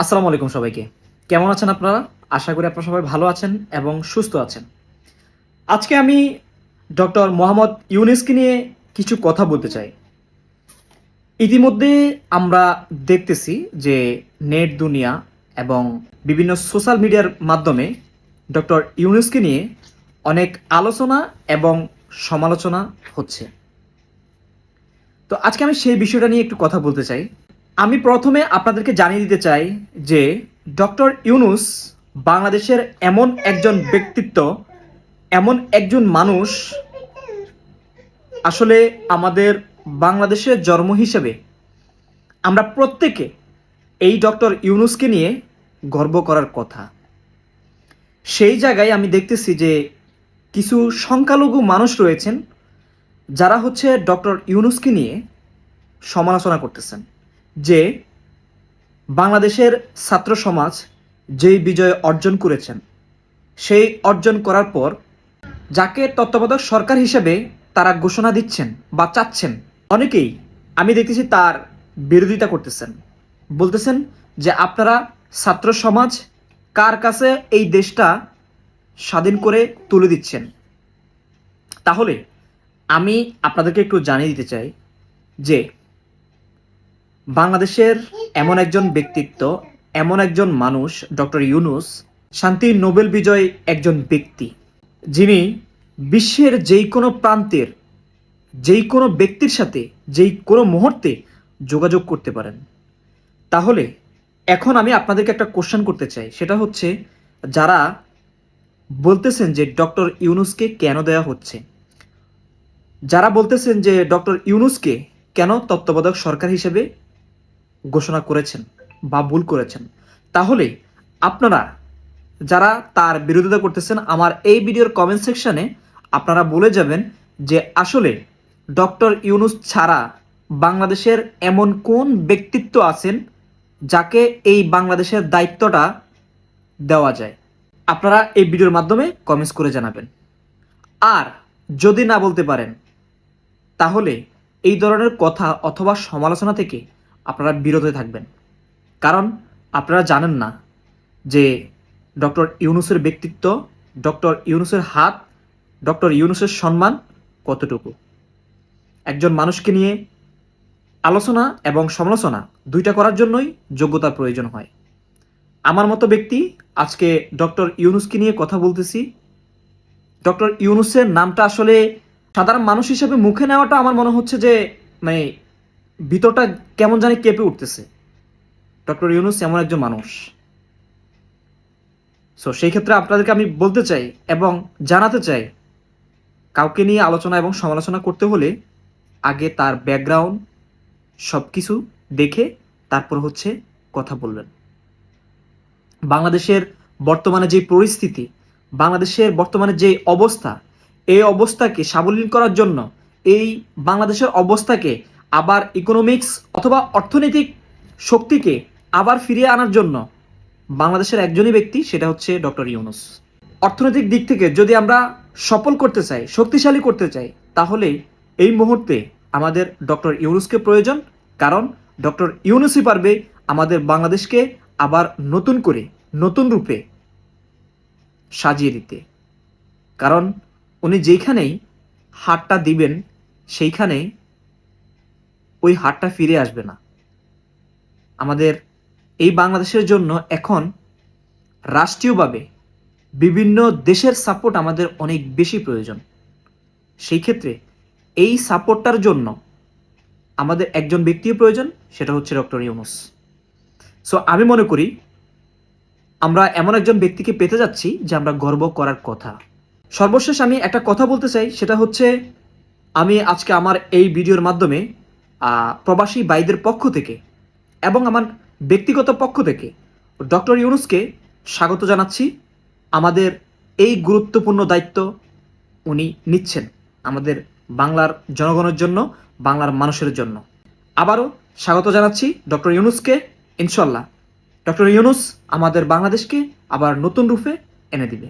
আসসালামু আলাইকুম সবাইকে। কেমন আছেন আপনারা? আশা করি আপনারা সবাই ভালো আছেন এবং সুস্থ আছেন। আজকে আমি ডক্টর মোহাম্মদ ইউনেসকে নিয়ে কিছু কথা বলতে চাই। ইতিমধ্যে আমরা দেখতেছি যে নেট দুনিয়া এবং বিভিন্ন সোশ্যাল মিডিয়ার মাধ্যমে ডক্টর ইউনেসকে নিয়ে অনেক আলোচনা এবং সমালোচনা হচ্ছে। তো আজকে আমি সেই বিষয়টা নিয়ে একটু কথা বলতে চাই। আমি প্রথমে আপনাদেরকে জানিয়ে দিতে চাই যে ডক্টর ইউনুস বাংলাদেশের এমন একজন ব্যক্তিত্ব, এমন একজন মানুষ আসলে আমাদের বাংলাদেশের জন্ম হিসেবে আমরা প্রত্যেকে এই ডক্টর ইউনুসকে নিয়ে গর্ব করার কথা। সেই জায়গায় আমি দেখতেছি যে কিছু সংখ্যালঘু মানুষ রয়েছেন যারা হচ্ছে ডক্টর ইউনুসকে নিয়ে সমালোচনা করতেছেন। যে বাংলাদেশের ছাত্র সমাজ যেই বিজয় অর্জন করেছেন, সেই অর্জন করার পর যাকে তত্ত্বাবধায়ক সরকার হিসেবে তারা ঘোষণা দিচ্ছেন বা চাচ্ছেন, অনেকেই আমি দেখতেছি তার বিরোধিতা করতেছেন। বলতেছেন যে আপনারা ছাত্র সমাজ কার কাছে এই দেশটা স্বাধীন করে তুলে দিচ্ছেন? তাহলে আমি আপনাদেরকে একটু জানিয়ে দিতে চাই যে বাংলাদেশের এমন একজন ব্যক্তিত্ব, এমন একজন মানুষ, ডক্টর ইউনুস শান্তি নোবেল বিজয়ী একজন ব্যক্তি। যিনি বিশ্বের যেই কোনো প্রান্তের যেই কোনো ব্যক্তির সাথে যেই কোনো মুহূর্তে যোগাযোগ করতে পারেন। তাহলে এখন আমি আপনাদেরকে একটা কোশ্চেন করতে চাই। সেটা হচ্ছে, যারা বলতেছেন যে ডক্টর ইউনুসকে কেন দেওয়া হচ্ছে? যারা বলতেছেন যে ডক্টর ইউনুসকে কেন তত্ত্বাবধায়ক সরকার হিসেবে ঘোষণা করেছেন বা ভুল করেছেন। তাহলে আপনারা যারা তার বিরোধিতা করতেছেন, আমার এই ভিডিওর কমেন্ট সেকশনে আপনারা বলে যাবেন যে আসলে ডক্টর ইউনুস ছাড়া বাংলাদেশের এমন কোন ব্যক্তিত্ব আছেন যাকে এই বাংলাদেশের দায়িত্বটা দেওয়া যায়। আপনারা এই ভিডিওর মাধ্যমে কমেন্টস করে জানাবেন। আর যদি না বলতে পারেন, তাহলে এই ধরনের কথা অথবা সমালোচনা থেকে আপনারা বিরত থাকবেন। কারণ আপনারা জানেন না যে ডক্টর ইউনুসের ব্যক্তিত্ব, ডক্টর ইউনুসের হাত, ডক্টর ইউনুসের সম্মান কতটুকু? একজন মানুষকে নিয়ে আলোচনা এবং সমালোচনা দুইটা করার জন্যই যোগ্যতার প্রয়োজন হয়। আমার মতো ব্যক্তি আজকে ডক্টর ইউনুসকে নিয়ে কথা বলতেছি। ডক্টর ইউনুসের নামটা আসলে সাধারণ মানুষ হিসেবে মুখে নেওয়াটা আমার মনে হচ্ছে যে মানে ভিতরটা কেমন জানি কেঁপে উঠতেছে। ডক্টর ইউনুস এমন একজন মানুষ। সো সেই ক্ষেত্রে আপনাদেরকে আমি বলতে চাই এবং জানাতে চাই, কাউকে নিয়ে আলোচনা এবং সমালোচনা করতে হলে আগে তার ব্যাকগ্রাউন্ড সব কিছু দেখে তারপর হচ্ছে কথা বলবেন। বাংলাদেশের বর্তমানে যে পরিস্থিতি, বাংলাদেশের বর্তমানে যে অবস্থা, এই অবস্থাকে সাবলীল করার জন্য, এই বাংলাদেশের অবস্থাকে আবার ইকোনমিক্স অথবা অর্থনৈতিক শক্তিকে আবার ফিরিয়ে আনার জন্য বাংলাদেশের একজনই ব্যক্তি, সেটা হচ্ছে ডক্টর ইউনুস। অর্থনৈতিক দিক থেকে যদি আমরা সফল করতে চাই, শক্তিশালী করতে চাই, তাহলে এই মুহূর্তে আমাদের ডক্টর ইউনুসকে প্রয়োজন, কারণ ডক্টর ইউনুসই পারবে আমাদের বাংলাদেশকে আবার নতুন করে, নতুন রূপে সাজিয়ে দিতে। কারণ উনি যেইখানেই হাটটা দিবেন সেইখানে ওই হারটা ফিরে আসবে না। আমাদের এই বাংলাদেশের জন্য এখন রাষ্ট্রীয়ভাবে বিভিন্ন দেশের সাপোর্ট আমাদের অনেক বেশি প্রয়োজন। সেই ক্ষেত্রে এই সাপোর্টটার জন্য আমাদের একজন ব্যক্তির প্রয়োজন, সেটা হচ্ছে ডক্টর ইউনুস। সো আমি মনে করি আমরা এমন একজন ব্যক্তিকে পেতে যাচ্ছি যে আমরা গর্ব করার কথা। সর্বশেষ আমি একটা কথা বলতে চাই, সেটা হচ্ছে আমি আজকে আমার এই ভিডিওর মাধ্যমে প্রবাসী বাইদের পক্ষ থেকে এবং আমার ব্যক্তিগত পক্ষ থেকে ডক্টর ইউনুসকে স্বাগত জানাচ্ছি। আমাদের এই গুরুত্বপূর্ণ দায়িত্ব উনি নিচ্ছেন আমাদের বাংলার জনগণের জন্য, বাংলার মানুষের জন্য। আবারও স্বাগত জানাচ্ছি ডক্টর ইউনুসকে ইনশাল্লাহ ডক্টর ইউনুস আমাদের বাংলাদেশকে আবার নতুন রূপে এনে দিবে।